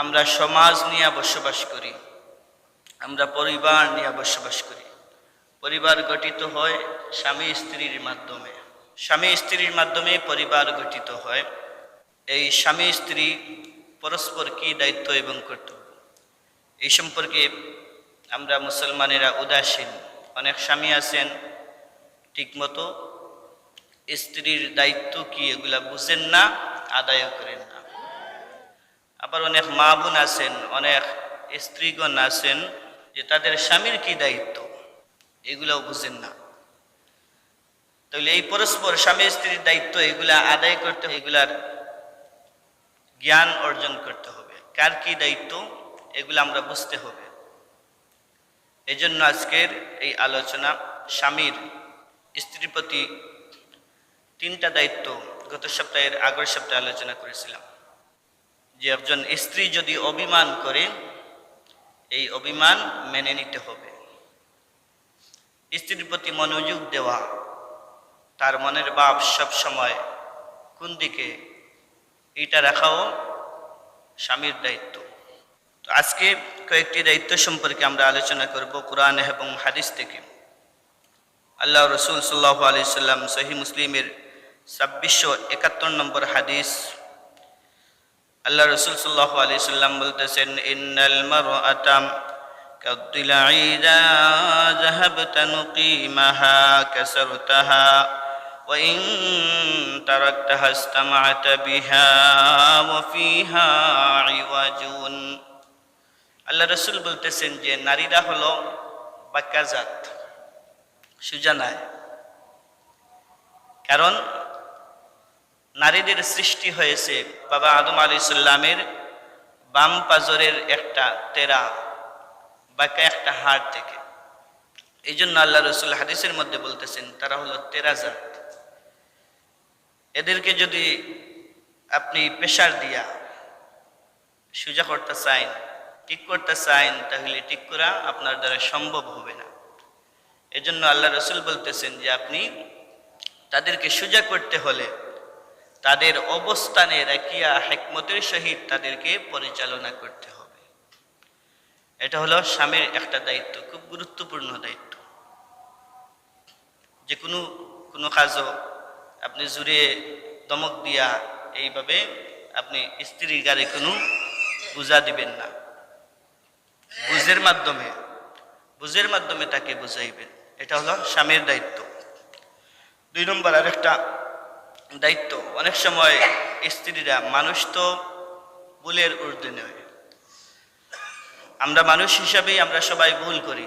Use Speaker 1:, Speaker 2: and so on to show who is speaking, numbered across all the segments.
Speaker 1: আমরা সমাজ নিয়ে বসবাস করি, আমরা পরিবার নিয়ে বসবাস করি। পরিবার গঠিত হয় স্বামী স্ত্রীর মাধ্যমে। স্বামী স্ত্রীর মাধ্যমে পরিবার গঠিত হয়। এই স্বামী স্ত্রী পরস্পর কি দায়িত্ব এবং কর্তব্য? এই সম্পর্কে আমরা মুসলমানেরা উদাসীন। অনেক স্বামী আছেন, ঠিকমতো স্ত্রীর দায়িত্ব কি এগুলা বুঝেন না, আদায় করেন। না আবার অনেক মা বোন আছেন, অনেক স্ত্রীগণ আছেন যে তাদের স্বামীর কি দায়িত্ব? এগুলাও বুঝেন না। তাহলে এই পরস্পর স্বামী স্ত্রীর দায়িত্ব, এগুলা আদায় করতে এগুলার জ্ঞান অর্জন করতে হবে। কার কি দায়িত্ব? এগুলো আমরা বুঝতে হবে। এজন্য আজকের এই আলোচনা স্বামীর স্ত্রীর প্রতি তিনটা দায়িত্ব গত সপ্তাহের আগের সপ্তাহে আলোচনা করেছিলাম। যে একজন স্ত্রী যদি অভিমান করে, এই অভিমান মেনে নিতে হবে। স্ত্রীর প্রতি মনোযোগ দেওয়া, তার মনের ভাব সব সময় কোন দিকে, এটা রাখাও স্বামীর দায়িত্ব। তো আজকে কয়েকটি দায়িত্ব সম্পর্কে আমরা আলোচনা করব কোরআন এবং হাদিস থেকে। আল্লাহ রসুল সাল্লাহ আলি সাল্লাম সহি মুসলিমের ছাব্বিশশো একাত্তর নম্বর হাদিস আল্লাহ রসুল সাল্লাহ আলি সাল্লাম বলতেছেন ইন্নাল মারআতাম كالضلع إذا ذهبت نقيمها كسرتها وإن تركتها استمعت بها وفيها عوج আল্লাহ রসুল বলতেছেন যে নারীরা হলো বাক্যাজাত সুজানায় কারণ নারীদের সৃষ্টি হয়েছে বাবা আদম আলী সাল্লামের বাম পাজরের একটা তেরা বাঁকা একটা হাড় থেকে। এই জন্য আল্লাহ রসুল হাদিসের মধ্যে বলতেছেন, তারা হলো তেরাজাত এদেরকে যদি আপনি প্রেশার দিয়া সোজা করতে চাইন ঠিক করতে চাইন তাহলে ঠিক করা আপনার দ্বারা সম্ভব হবে না। এজন্য আল্লাহ রসুল বলতেছেন যে আপনি তাদেরকে সোজা করতে হলে তাদের অবস্থানে রাখিয়া হেকমতের সহিত তাদেরকে পরিচালনা করতে হবে। এটা হলো স্বামীর একটা দায়িত্ব, খুব গুরুত্বপূর্ণ দায়িত্ব। যে কোনো কোনো কাজও আপনি জুড়ে দমক দিয়া এইভাবে আপনি স্ত্রীর গাড়ি কোনো বুঝা দিবেন না। বুঝের মাধ্যমে বুঝের মাধ্যমে তাকে বুঝাইবেন। এটা হলো স্বামীর দায়িত্ব। দুই নম্বর আরেকটা দায়িত্ব। অনেক সময় স্ত্রীরা, মানুষ তো ভুলের ঊর্ধ্বে নয় আমরা মানুষ হিসাবেই আমরা সবাই ভুল করি।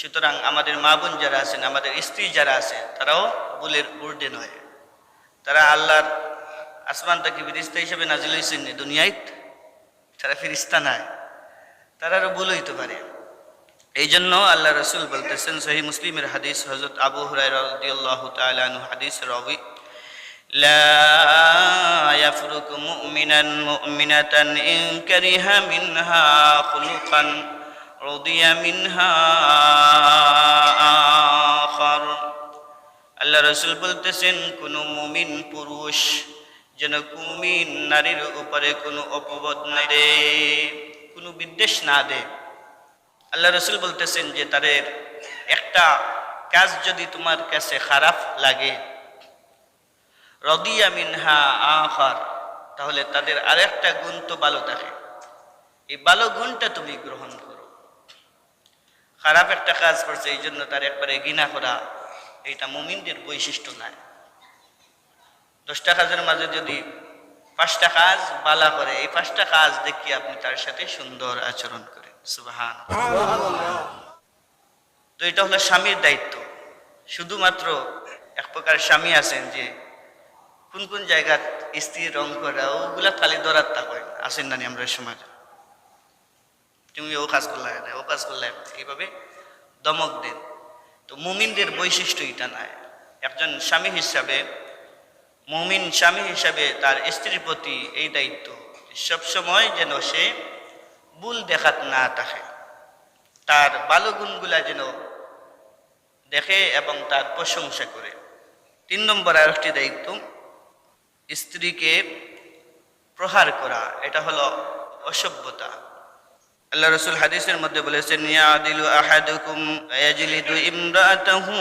Speaker 1: সুতরাং আমাদের মা বোন যারা আছেন, আমাদের স্ত্রী যারা আছে, তারাও ভুলের ঊর্ধ্বে নয় তারা আল্লাহর আসমান তাকে ফিরিস্তা হিসেবে নাজিল হয়েছেন দুনিয়ায় তারা ফিরিস্তা নয় তারারও ভুল হইতে পারে। এই জন্য আল্লাহ রসুল বলতেছেন সহি মুসলিমের হাদিস হজরত আবু হুরাইরাহ তালু হাদিস রবি لا يفرق مؤمنا مؤمنة إن كره منها خلقا رضي منها آخر আল্লাহ রসুল বলতেছেন কোনো মুমিন পুরুষ যেন কুমিন নারীর উপরে কোনো অপবোধ না দে কোনো বিদ্বেষ না দে আল্লাহ রসুল বলতেছেন যে তাদের একটা কাজ যদি তোমার কাছে খারাপ লাগে রদিয়া মিনহা আখার। তাহলে তাদের আরেকটা গুণ তো ভালো থাকে। এই ভালো গুণটা তুমি গ্রহণ করো। খারাপ একটা কাজ করছে, এই জন্য তার একবারে ঘৃণা করা, এইটা মুমিনদের বৈশিষ্ট্য নাই। দশটা কাজের মাঝে যদি পাঁচটা কাজ বালা করে, এই পাঁচটা কাজ দেখি আপনি তার সাথে সুন্দর আচরণ করেন। সুবাহান। তো এটা হলো স্বামীর দায়িত্ব। শুধুমাত্র এক প্রকার স্বামী আছেন যে কোন কোন জায়গা স্ত্রী রং করা, ওগুলা খালি দরার তা করেন আসেন না আমরা সমাজে তুমি ও কাজ করলে না ও কাজ করলে এইভাবে দমক দেন। তো মুমিনদের বৈশিষ্ট্য এটা নাই। একজন স্বামী হিসাবে, মুমিন স্বামী হিসাবে তার স্ত্রীর প্রতি এই দায়িত্ব সবসময় যেন সে ভুল দেখাত না থাকে। তার ভালো গুণগুলা যেন দেখে এবং তার প্রশংসা করে। তিন নম্বর আরেকটি দায়িত্ব স্ত্রীকে প্রহার করা, এটা হলো অসভ্যতা। আল্লাহ রসুল হাদিসের মধ্যে বলেছেন, ইয়াদিলু আহাদুকুম ইয়াজলিদু ইমরাতাহু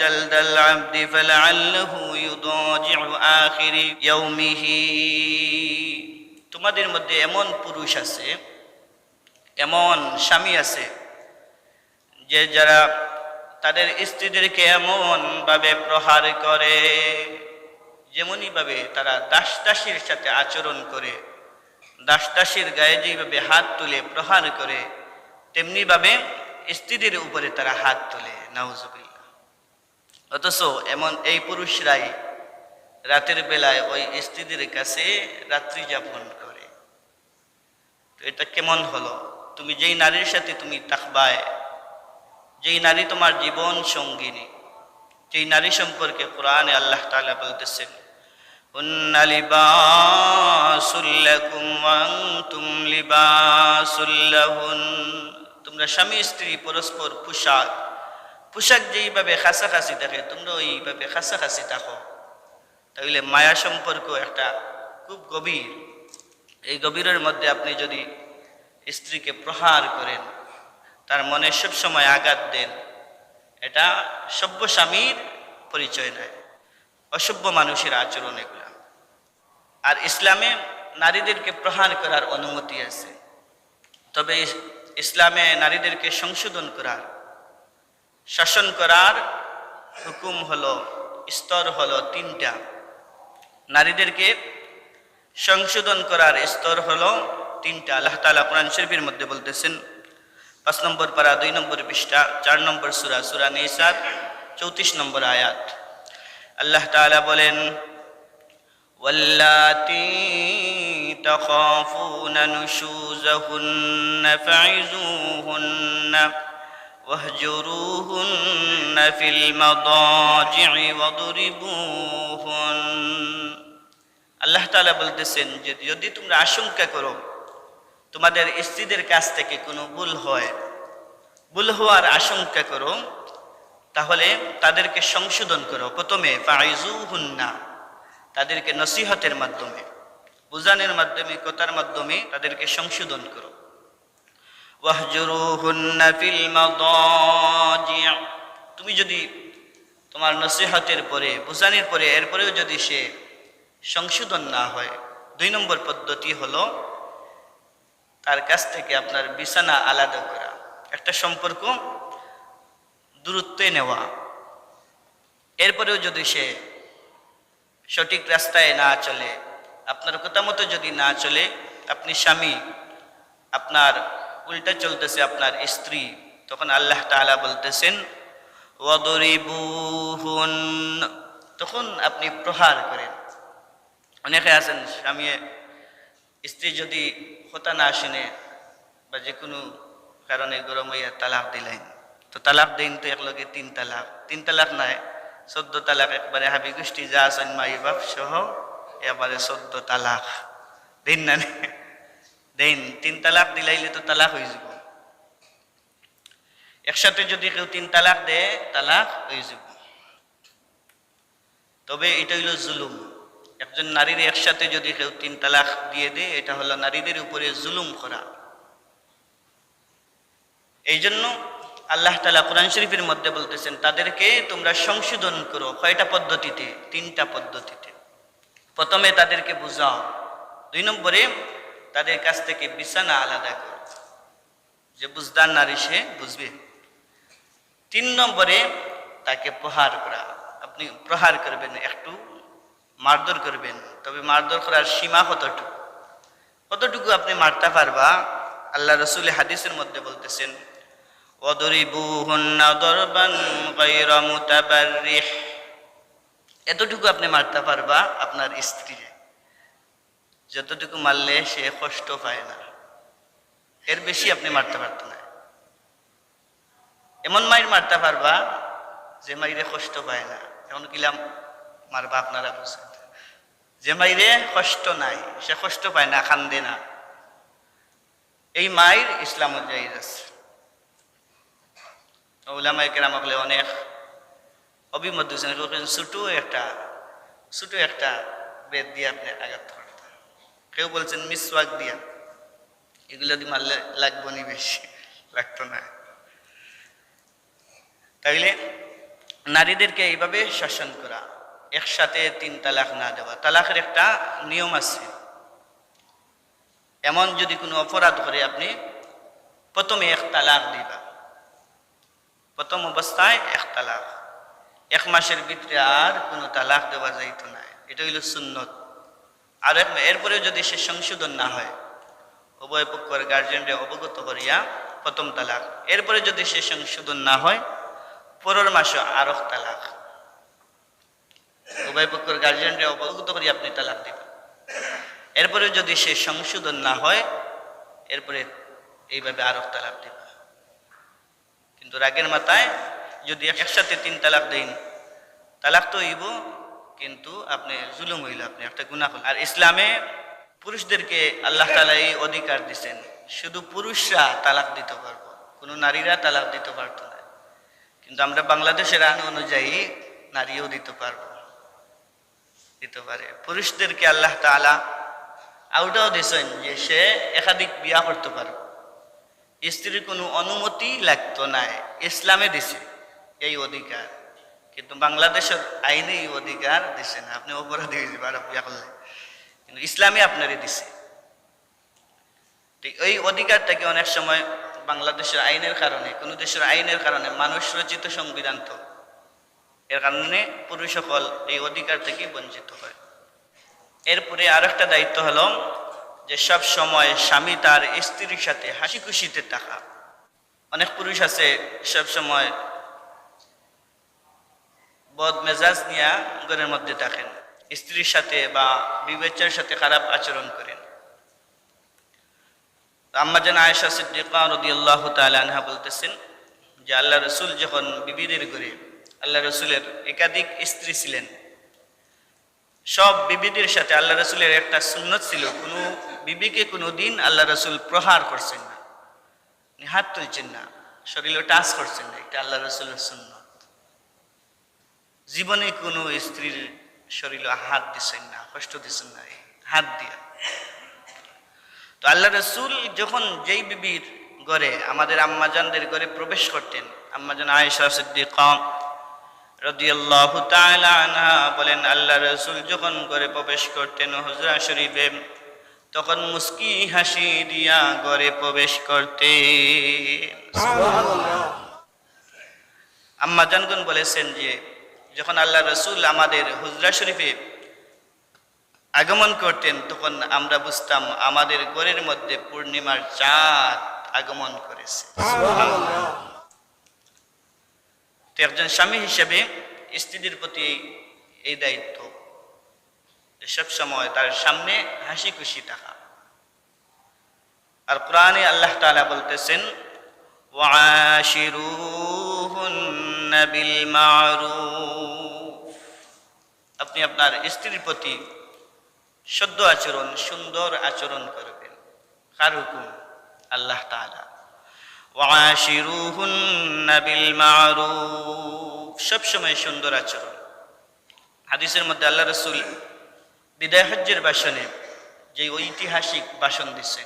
Speaker 1: জালদাল আবদি ফালআল্লাহু ইউদাজিউ আখিরি ইয়াউমিহি। তোমাদের মধ্যে এমন পুরুষ আছে, এমন স্বামী আছে, যে যারা তাদের স্ত্রীদেরকে এমন ভাবে প্রহার করে। যেমনই ভাবে তারা দাস দাসীর সাথে আচরণ করে দাস দাসীর গায়ে যেভাবে হাত তুলে প্রহার করে তেমনি ভাবে স্ত্রীদের উপরে তারা হাত তোলে, নাউজুবিল্লাহ। অথচ এমন এই পুরুষরাই রাতের বেলায় ওই স্ত্রীদের কাছে রাত্রি যাপন করে। তো এটা কেমন হলো? তুমি যেই নারীর সাথে তুমি তাকবায়, যেই নারী তোমার জীবন সঙ্গিনী, যেই নারী সম্পর্কে কোরআনে আল্লাহ তালা বলতেছেন তোমরা স্বামী, স্ত্রী, পরস্পর পোশাক। পোশাক যেইভাবে খাসাখাসি থাকে তোমরা ওইভাবে খাসাখাসি থাকো। তাহলে মায়া সম্পর্ক একটা খুব গভীর। এই গভীরের মধ্যে আপনি যদি স্ত্রীকে প্রহার করেন, তার মনে সব সময় আঘাত দেন, এটা সভ্য স্বামীর পরিচয় নেয়, অসভ্য মানুষের আচরণ এগুলা। আর ইসলামে নারীদেরকে প্রহার করার অনুমতি আছে। তবে ইসলামে নারীদেরকে সংশোধন করার, শাসন করার হুকুম হলো, স্তর হলো তিনটা। নারীদেরকে সংশোধন করার স্তর হলো তিনটা। আল্লাহ তাআলা কোরআন শরীফের মধ্যে বলতেছেন, পাঁচ নম্বর পারা, দুই নম্বর পৃষ্ঠা, চার নম্বর সুরা সুরা নিসার, চৌত্রিশ নম্বর আয়াত। আল্লাহ তালা বলেন واللاتي تخافون نشوزهن فعزوهن واهجروهن في المضاجع واضربوهن আল্লাহ তাআলা বলতেছেন যে যদি তোমরা আশঙ্কা করো তোমাদের স্ত্রীদের কাছ থেকে কোনো ভুল হয় ভুল হওয়ার আশঙ্কা করো তাহলে তাদেরকে সংশোধন করো প্রথমে ফাইজু হুন্না তাদেরকে নসিহতের মাধ্যমে, বুঝানোর মাধ্যমে, কথার মাধ্যমে তাদেরকে সংশোধন করো। তুমি যদি তোমার নসিহতের পরে, বুঝানোর পরে, এরপরেও যদি সে সংশোধন না হয়, দুই নম্বর পদ্ধতি হলো তার কাছ থেকে আপনার বিছানা আলাদা করা। একটা সম্পর্ক দূরত্বে নেওয়া। এরপরেও যদি সে সঠিক রাস্তায় না চলে, আপনার কথা মতো যদি না চলে, আপনি স্বামী, আপনার উল্টা চলতেছে আপনার স্ত্রী, তখন আল্লাহ তাআলা বলতেছেন তখন আপনি প্রহার করেন। অনেকে আছেন স্বামী স্ত্রী যদি কথা না শুনে বা যে কোনো কারণে গরম হইয়া তালাক দিলেন, তো তালাক দিন তো একলগে তিন তালাক। তিন তালাক নাই চোদ্দ তালাক একবারে হাবি গোষ্ঠী যা আছেন মাই বাপ সহ, এবারে চোদ্দ তালাক। দিন না? দিন, তিন তালাক দিলাইলে তো তালাক হয়ে যাব। একসাথে যদি কেউ তিন তালাক দেয় তালাক হয়ে যাব। তবে এটা হইল জুলুম। একজন নারীর একসাথে যদি কেউ তিন তালাক দিয়ে দেয় এটা হলো নারীদের উপরে জুলুম করা। এই জন্য আল্লাহ তালা কোরআন শরীফের মধ্যে বলতেছেন, তাদেরকে তোমরা সংশোধন করো কয়টা পদ্ধতিতে? তিনটা পদ্ধতিতে। প্রথমে তাদেরকে বুঝাও। দুই নম্বরে তাদের কাছ থেকে বিছানা আলাদা করো। যে বুঝদার নারী সে বুঝবে। তিন নম্বরে তাকে প্রহার করা। আপনি প্রহার করবেন, একটু মারধর করবেন। তবে মারধর করার সীমা কতটুকু? কতটুকু আপনি মারতে পারবা? আল্লাহ রসুল হাদিসের মধ্যে বলতেছেন এতটুকু আপনি মারতে পারবা আপনার স্ত্রীকে যতটুকু মারলে সে কষ্ট পায় না। এর বেশি আপনি মারতে পারতেন না। এমন মাইর মারতে পারবা যে মাইরে কষ্ট পায় না। এখন কিলাম মারবা আপনারা বুঝেন যে মাইরে কষ্ট নাই, সে কষ্ট পায় না, খান্দে না। এই মায়ের ইসলাম জাহিজ আছে। ওলামাই কেরাম বলে অনেক অভিমত দিয়েছেন। ছোটো একটা ছোটো একটা বেদ দিয়ে আপনি আঘাত করতে কেউ বলছেন মিসওয়াক দিয়া। এগুলো দিয়ে মারলে লাগবো নি বেশি, লাগতো না। তাইলে নারীদেরকে এইভাবে শাসন করা, একসাথে তিন তালাক না দেওয়া, তালাকের একটা নিয়ম আছে। এমন যদি কোনো অপরাধ করে আপনি, প্রথমে এক তালাক দিবা। প্রথম অবস্থায় এক তালাক। এক মাসের ভিতরে আর কোনো তালাক দেওয়া যাইত না। এটা হইল সুন্নত। আর এক- এরপরে যদি সে সংশোধন না হয়, উভয় পক্ষের গার্জেনরে অবগত করিয়া প্রথম তালাক। এরপরে যদি সে সংশোধন না হয়, পরের মাসে আরও তালাক। উভয় পক্ষের গার্জেনরে অবগত করিয়া আপনি তালাক দিবেন। এরপরে যদি সে সংশোধন না হয়, এরপরে এইভাবে আরও তালাক দিবা কিন্তু রাগের মাথায় যদি একসাথে তিন তালাক দেন, তালাক তো হইব, কিন্তু আপনি জুলুম হইল আপনি, একটা গুণা করলেন আর ইসলামে পুরুষদেরকে আল্লাহ তালা এই অধিকার দিচ্ছেন শুধু পুরুষরা তালাক দিতে পারব, কোনো নারীরা তালাক দিতে পারতো না। কিন্তু আমরা বাংলাদেশের আইন অনুযায়ী নারীও দিতে পারব, দিতে পারে। পুরুষদেরকে আল্লাহ তালা আউটাও দিছেন যে সে একাধিক বিয়া করতে পারবে। স্ত্রীর কোনো অনুমতি লাগতো না, ইসলামে দিছে। এই অধিকার। কিন্তু বাংলাদেশের আইনে এই অধিকার দিছে না। আপনি অপরাধী হয়ে যাবে আর বিয়া করলে কিন্তু ইসলামে আপনারই দিছে। এই অধিকারটাকে অনেক সময় বাংলাদেশের আইনের কারণে, কোনো দেশের আইনের কারণে মানুষ রচিত সংবিধান তো। এর কারণে পুরুষ সকল এই অধিকার থেকে বঞ্চিত হয়। এরপরে আর একটা দায়িত্ব হলো যে সব সময় স্বামী তার স্ত্রীর সাথে হাসি খুশিতে থাকা। অনেক পুরুষ আছে সব সময় বদ মেজাজ নিয়ে ঘরের মধ্যে থাকেন, স্ত্রীর সাথে বা বিবেচের সাথে খারাপ আচরণ করেন। আম্মাজান আয়েশা সিদ্দিকা রদিয়াল্লাহ তাআলা আনহা বলতেছেন যে আল্লাহ রসুল যখন বিবিদের ঘরে, আল্লাহ রসুলের একাধিক স্ত্রী ছিলেন। সব বিবিদের সাথে আল্লাহ রসুলের একটা সুন্নত ছিল, কোনো বিবিকে, কোনো দিন আল্লাহ রসুল প্রহার করছেন না হাত তুলছেন না, শরীরে টাচ করছেন না, এটা আল্লাহ রসুলের সুন্নত। জীবনে কোনো স্ত্রীর শরীরে হাত দিচ্ছেন না, কষ্ট দিচ্ছেন না হাত দিয়া। তো আল্লাহ রসুল যখন যেই বিবির ঘরে আমাদের আম্মাজানদের ঘরে প্রবেশ করতেন, আম্মাজান আয়েশা সিদ্দিকা রাদিয়াল্লাহু তাআলা আনহা বলেন আল্লাহ রসুল যখন ঘরে প্রবেশ করতেন হুজরা শরীফে তখন মুস্কি হাসি দিয়া ঘরে প্রবেশ করতে আম্মা জানগুন বলেছেন যে যখন আল্লাহ রসুল আমাদের হুজরা শরীফে আগমন করতেন তখন আমরা বুঝতাম আমাদের ঘরের মধ্যে পূর্ণিমার চাঁদ আগমন করেছে। তো একজন স্বামী হিসেবে স্ত্রীর প্রতি এই দায়িত্ব। সব সময় তার সামনে হাসি খুশি থাকা। আর কোরআনে আল্লাহ তালা বলতেছেন আপনি আপনার স্ত্রীর প্রতি সদ্য আচরণ, সুন্দর আচরণ করবেন। কার হুকুম? আল্লাহ তালা সবসময় সুন্দর আচরণ। হাদিসের মধ্যে আল্লাহ রসুল বিদায় হজ্জের বাসনে যে ঐতিহাসিক বাসন দিছে,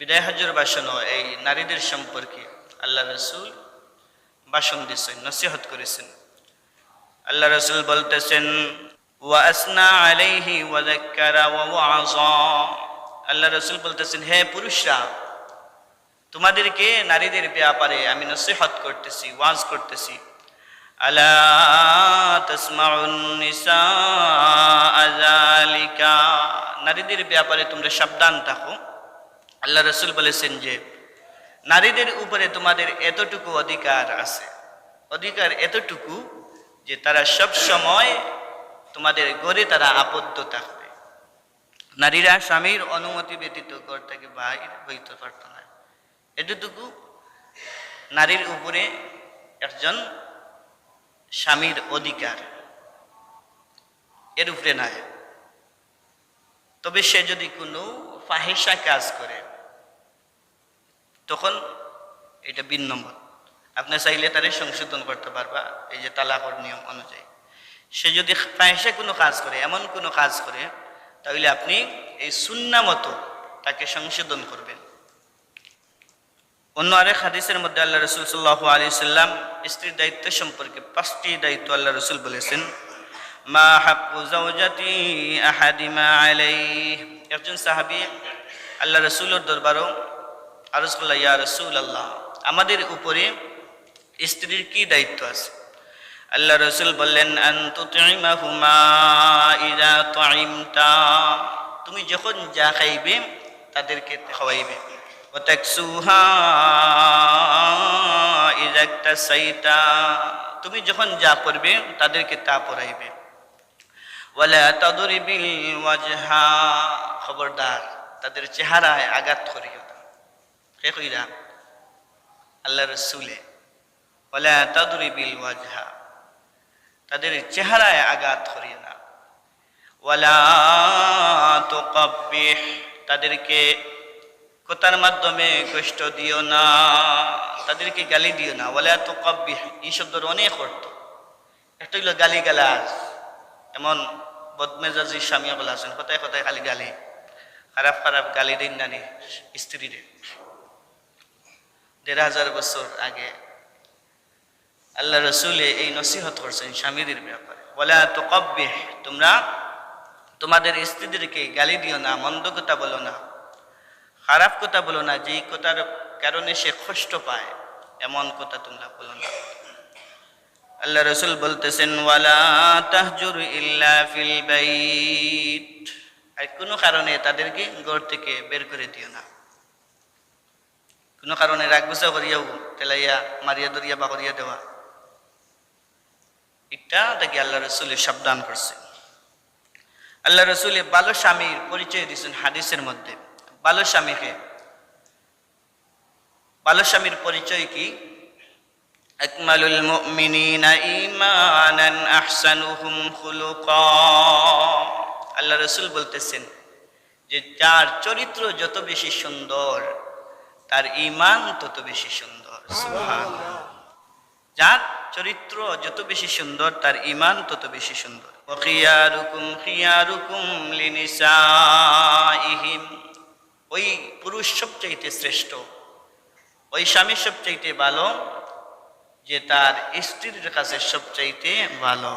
Speaker 1: বিদায় হজ্জের বাসনও এই নারীদের সম্পর্কে আল্লাহ রসুল বাসন দিছেন, নসিহত করেছেন। আল্লাহ রসুল বলতেছেন, ওয়াসনা আলাইহি ওয়া আল্লাহ রসুল বলতেছেন, হে পুরুষরা তোমাদেরকে নারীদের ব্যাপারে আমি নসিহত করতেছি, ওয়াজ করতেছি। আলা আযালিকা নারীদের ব্যাপারে তোমরা সাবধান থাকো। আল্লাহ রসুল বলেছেন যে, নারীদের উপরে তোমাদের এতটুকু অধিকার আছে। অধিকার এতটুকু যে তারা সব সময় তোমাদের গড়ে তারা আবদ্ধ থাকবে। নারীরা স্বামীর অনুমতি ব্যতীত ঘর থেকে বাইর হইতে পারত না। এতটুকু? নারীর উপরে একজন স্বামীর অধিকার। এর উপরে নাই। তবে সে যদি কোনো ফাহিসা কাজ করে, তখন এটা ভিন্ন মত। আপনি চাইলে তারে সংশোধন করতে পারবা, এই যে তালাকর নিয়ম অনুযায়ী। সে যদি ফাহিসা কোনো কাজ করে, এমন কোনো কাজ করে, তাহলে আপনি এই সুন্না মতো তাকে সংশোধন করবেন। অন্য আরেক হাদিসের মধ্যে আল্লাহ রসুল সাল্লাহ আলি সাল্লাম স্ত্রীর দায়িত্ব সম্পর্কে পাঁচটি দায়িত্ব আল্লাহ রসুল বলেছেন। মা আহাদিমা একজন সাহাবী আল্লাহ রসুলের দরবারও করল্লা ইয়া রসুল আল্লাহ আমাদের উপরে স্ত্রীর কি দায়িত্ব আছে? আল্লাহ রসুল বললেন তুমি যখন যা খাইবে তাদেরকে খাওয়াইবে। তুমি যখন যা পড়বে তাদেরকে তা পড়াইবে। খবরদার, তাদের চেহারায় আঘাত করিও না। কে কইরা আল্লাহ রসুলে তাদরিবিল ওয়াজহা। তাদের চেহারায় আঘাত করিও না। ওয়ালা তুকাব্বিহ, তাদেরকে কথার মাধ্যমে কষ্ট দিও না, তাদেরকে গালি দিও না। ওয়ালা তুকাব্বিহ, এই শব্দের অনেক অর্থ। একটা হইল গালি গালাজ এমন বদমেজাজি স্বামী বলে আছেন, কোথায় কোথায় খালি গালি। খারাপ খারাপ গালি দিন নানি স্ত্রীরে। দেড় হাজার বছর আগে আল্লাহ রসুলে এই নসিহত করছেন স্বামীদের ব্যাপারে। বলে তো কব্বে তোমরা তোমাদের স্ত্রীদেরকে গালি দিও না, মন্দ কথা বলো না। খারাপ কথা বলো না, যেই কথার কারণে সে কষ্ট পায়, এমন কথা তোমরা বলো না। আল্লাহ রসুল বলতেছেন, ওয়ালা তাহজুর আর কোনো কারণে তাদেরকে ঘর থেকে বের করে দিও না। কোনো কারণে রাগ গুছা করিয়াও তেলাইয়া মারিয়া দরিয়া বা করিয়া দেওয়া। এটা তাকে আল্লাহ রসুলের সাবধান করছে আল্লাহ রসুলে বালো স্বামীর পরিচয় দিয়েছেন হাদিসের মধ্যে। বালুস্বামীকে। বালুস্বামীর পরিচয় কি? আকমালুল মুমিনিনা ঈমানান আহসানুহুম আল্লাহ রসুল বলতেছেন যে যার চরিত্র যত বেশি সুন্দর তার ইমান তত বেশি সুন্দর। যার চরিত্র যত বেশি সুন্দর তার ইমান তত বেশি সুন্দর। ওই পুরুষ সবচাইতে শ্রেষ্ঠ, ওই স্বামী সবচাইতে ভালো, যে তার স্ত্রীর কাছে সবচাইতে ভালো।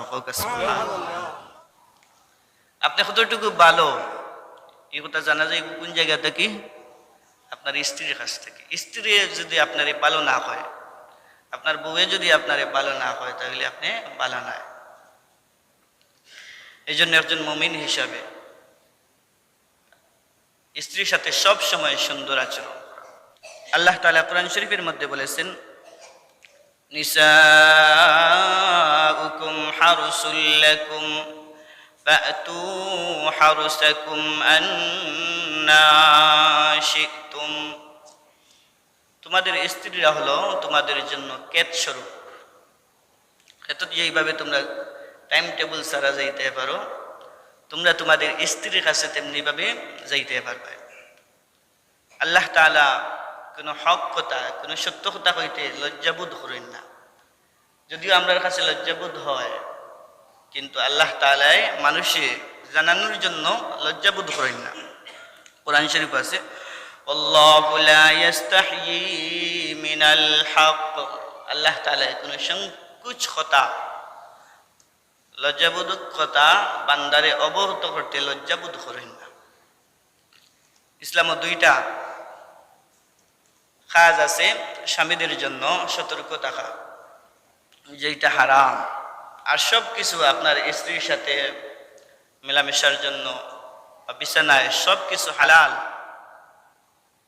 Speaker 1: আপনি কতটুকু ভালো, এই কথা জানা যায় কোন জায়গা থেকে? আপনার স্ত্রীর কাছ থেকে। স্ত্রী যদি আপনার ভালো না হয়, আপনার বউয়ে যদি আপনার ভালো না হয়, তাহলে আপনি ভালো না এই জন্য একজন মমিন হিসাবে স্ত্রীর সাথে সব সময় সুন্দর আচরণ আল্লাহ তালা কোরআন শরীফের মধ্যে বলেছেন, নিসাউকুম হারুসুল্লাকুম ফাতু হারুসাকুম আন্না শিকতুম তোমাদের স্ত্রীরা হলো তোমাদের জন্য কেত স্বরূপ। এত যেইভাবে তোমরা টাইম টেবিল সারা যাইতে পারো। তোমরা তোমাদের স্ত্রীর কাছে তেমনি তেমনিভাবে যাইতে পারবে। আল্লাহ তাআলা কোনো হক কথা, কোনো সত্য কথা হইতে লজ্জাবোধ করেন না। যদিও আমরার কাছে লজ্জাবোধ হয়, কিন্তু আল্লাহ তাআলাই মানুষে জানানোর জন্য লজ্জাবোধ করেন না। কোরআন শরীফ আছে, আল্লাহু লা ইস্তাহয়ি মিনাল হক। আল্লাহ তাআলা কোনো সংকুচ কথা লজ্জাবোধক কথা বান্দারে অবহত করতে লজ্জাবোধ করেন না। ইসলামও দুইটা কাজ আছে স্বামীদের জন্য সতর্ক থাকা যেটা হারাম। আর সব কিছু আপনার স্ত্রীর সাথে মেলামেশার জন্য বা বিছানায় সব কিছু হালাল,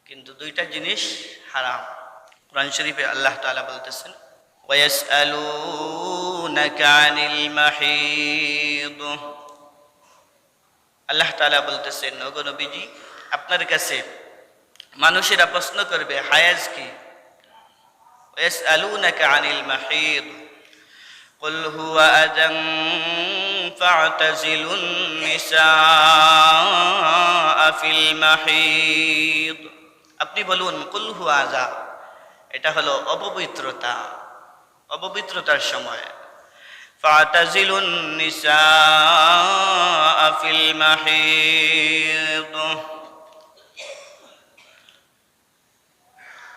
Speaker 1: কিন্তু দুইটা জিনিস হারাম। কোরআন শরীফে আল্লাহ তাআলা বলতেছেন ويسألونك عن المحيض আল্লাহ তাআলা বলতেছেন ওগো নবীজি আপনার কাছে মানুষেরা প্রশ্ন করবে হায়াজ কি ويسألونك عن المحيض قل هو أذى فاعتزلوا النساء في المحيض আপনি বলুন কুল হুয়া আজা এটা হলো অপবিত্রতা অপবিত্রতার সময় فاعتزلوا النساء في المحيض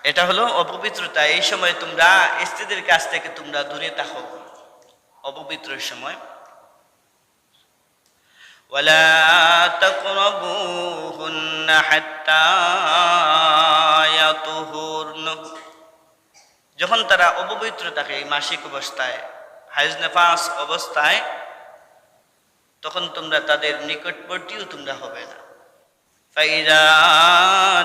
Speaker 1: এটা হলো অপবিত্রতা এই সময় তোমরা স্ত্রীদের কাছ থেকে তোমরা দূরে থাকো অপবিত্রের সময় ولا تقربوهن حتى يطهرن যখন তারা অপবিত্র থাকে এই মাসিক অবস্থায় হাইজ নেফাস অবস্থায় তখন তোমরা তাদের নিকটবর্তীও তোমরা হবে না فإذا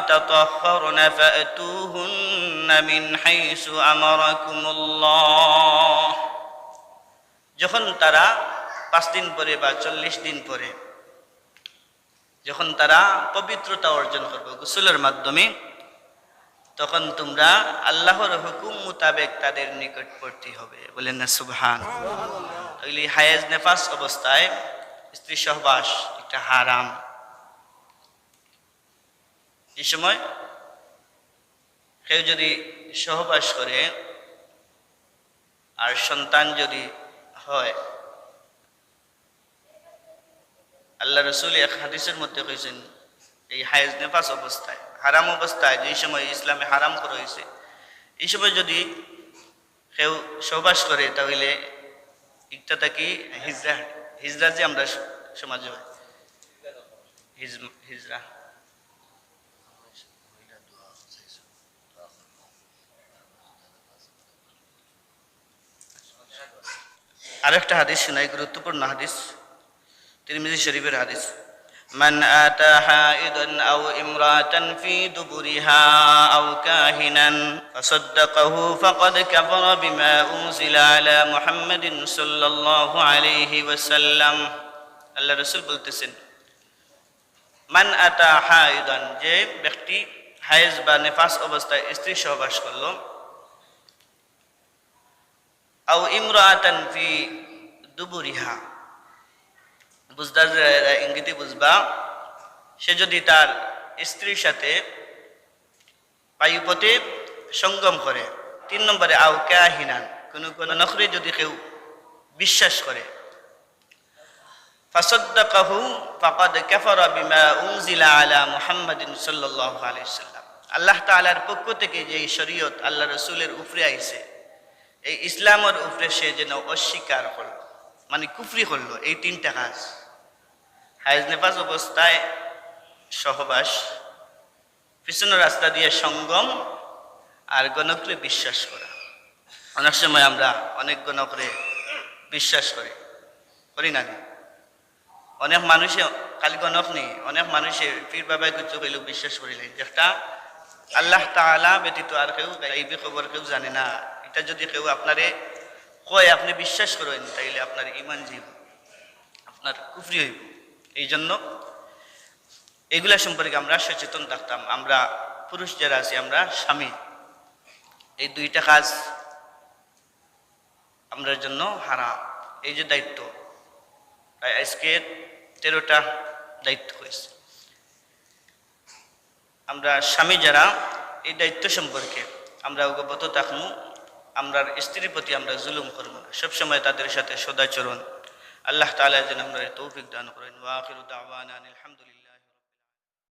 Speaker 1: تطهرن فأتوهن من حيث أمركم الله যখন তারা পাঁচ দিন পরে বা চল্লিশ দিন পরে যখন তারা পবিত্রতা অর্জন করবে গোসলের মাধ্যমে তখন তোমরা আল্লাহর হুকুম মোতাবেক তাদের নিকটবর্তী হবে। বলেন না, সুবহান। তাহলে হায়েজ নেফাস অবস্থায় স্ত্রী সহবাস একটা হারাম। এই সময় কেউ যদি সহবাস করে আর সন্তান যদি হয়, আল্লাহ রসুল এক হাদিসের মধ্যে কইছেন, এই হায়েজ নেফাস অবস্থায় হারাম অবস্থায়, যে সময় ইসলামে হারাম করা হয়েছে, এই সময় যদি কেউ সহবাস করে, তাহলে একটা থাকি হিজরা হিজরা যে আমরা সমাজে হিজ- হিজরা। আরেকটা হাদিস শোনাই গুরুত্বপূর্ণ হাদিস, তিরমিজি শরীফের হাদিস। من آتى حائضا أو امرأة في دبرها أو كاهنا فصدقه فقد كفر بما أنزل على محمد صلى الله عليه وسلم আল্লাহ রসুল বলতেছেন মান আতা হাইদান যে ব্যক্তি হায়েজ বা নেফাস অবস্থায় স্ত্রী সহবাস করলো আও ইমরাতান ফি দুবুরিহা বুঝদার ইঙ্গিতে বুঝবা, সে যদি তার স্ত্রীর সাথে বায়ুপথে সঙ্গম করে, তিন নম্বরে, আও কাহিনান, কোনো কোনো নখরে যদি কেউ বিশ্বাস করে। বিমা আলা আল্লাহ পক্ষ থেকে যে শরীয়ত আল্লাহ রাসূলের উপরে আইছে, এই ইসলামের উপরে সে যেন অস্বীকার করল মানে কুফরি করল, এই তিনটা কাজ। হাইজ নেফাজ অবস্থায় সহবাস, পিছনের রাস্তা দিয়ে সঙ্গম আর গণকরে বিশ্বাস করা। অনেক সময় আমরা অনেক গণকরে বিশ্বাস করি করি না অনেক মানুষে খালি গণক নেই, অনেক মানুষে পীর বাবাই কিছু কইলেও বিশ্বাস করিলে একটা আল্লাহ তাআলা ব্যতীত আর কেউ এই খবর কেউ জানে না। এটা যদি কেউ আপনারে কয়, আপনি বিশ্বাস করেন, তাইলে আপনার ইমান জীব আপনার কুফরি হইব। এই জন্য এগুলা সম্পর্কে আমরা সচেতন থাকতাম। আমরা পুরুষ যারা আছি, আমরা স্বামী। এই দুইটা কাজ আমরা জন্য হারা এই যে দায়িত্ব প্রায় আজকে তেরোটা দায়িত্ব হয়েছে। আমরা স্বামী যারা, এই দায়িত্ব সম্পর্কে আমরা অবগত থাকব আমরা স্ত্রীর প্রতি আমরা জুলুম করব না। সবসময় তাদের সাথে সদাচরণ আল্লাহ তালা যেন আমরা তৌফিক দান করেন ওয়াকির দাওয়ান আলহামদুলিল্লাহ